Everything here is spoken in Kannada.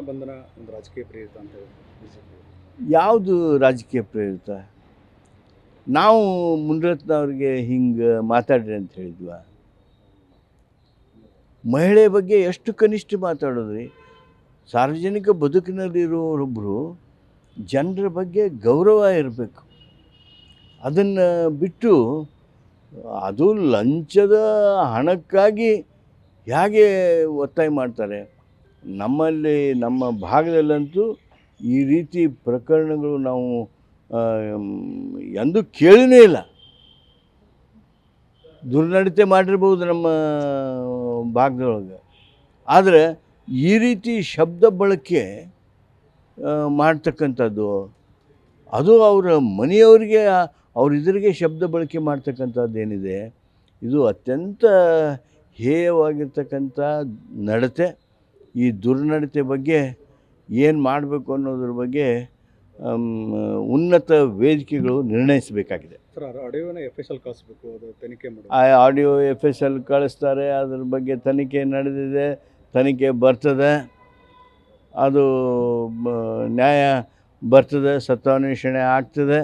ಬಂಧನ ಒಂದು ಅಂತ ಹೇಳಿ ಯಾವುದು ರಾಜಕೀಯ ಪ್ರೇರಿತ? ನಾವು ಮುನಿರತ್ನ ಅವ್ರಿಗೆ ಹಿಂಗೆ ಮಾತಾಡ್ರಿ ಅಂತ ಹೇಳಿದ್ವ? ಮಹಿಳೆ ಬಗ್ಗೆ ಎಷ್ಟು ಕನಿಷ್ಠ ಮಾತಾಡೋದ್ರಿ? ಸಾರ್ವಜನಿಕ ಬದುಕಿನಲ್ಲಿರೋರೊಬ್ಬರು ಜನರ ಬಗ್ಗೆ ಗೌರವ ಇರಬೇಕು. ಅದನ್ನು ಬಿಟ್ಟು ಅದು ಲಂಚದ ಹಣಕ್ಕಾಗಿ ಹೇಗೆ ಒತ್ತಾಯ ಮಾಡ್ತಾರೆ? ನಮ್ಮಲ್ಲಿ, ನಮ್ಮ ಭಾಗದಲ್ಲಂತೂ ಈ ರೀತಿ ಪ್ರಕರಣಗಳು ನಾವು ಎಂದು ಕೇಳಿನೇ ಇಲ್ಲ. ದುರ್ನಡತೆ ಮಾಡಿರ್ಬೋದು ನಮ್ಮ ಭಾಗದೊಳಗೆ. ಆದರೆ ಈ ರೀತಿ ಶಬ್ದ ಬಳಕೆ ಮಾಡ್ತಕ್ಕಂಥದ್ದು, ಅದು ಅವರ ಮನೆಯವರಿಗೆ, ಅವ್ರ ಎದುರಿಗೆ ಶಬ್ದ ಬಳಕೆ ಮಾಡ್ತಕ್ಕಂಥದ್ದು ಏನಿದೆ, ಇದು ಅತ್ಯಂತ ಹೇಯವಾಗಿರ್ತಕ್ಕಂಥ ನಡತೆ. ಈ ದುರ್ನಡತೆ ಬಗ್ಗೆ ಏನು ಮಾಡಬೇಕು ಅನ್ನೋದ್ರ ಬಗ್ಗೆ ಉನ್ನತ ವೇದಿಕೆಗಳು ನಿರ್ಣಯಿಸಬೇಕಾಗಿದೆ. ಎಫ್ ಎಸ್ ಎಲ್ ಕಳಿಸ್ಬೇಕು ಅದು ತನಿಖೆ ಆ ಆಡಿಯೋ ಎಫ್ ಎಸ್ ಎಲ್ ಕಳಿಸ್ತಾರೆ ಅದ್ರ ಬಗ್ಗೆ ತನಿಖೆ ನಡೆದಿದೆ ತನಿಖೆ ಬರ್ತದೆ. ಅದು ನ್ಯಾಯ ಬರ್ತದೆ ಸತ್ವಾನ್ವೇಷಣೆ ಆಗ್ತದೆ.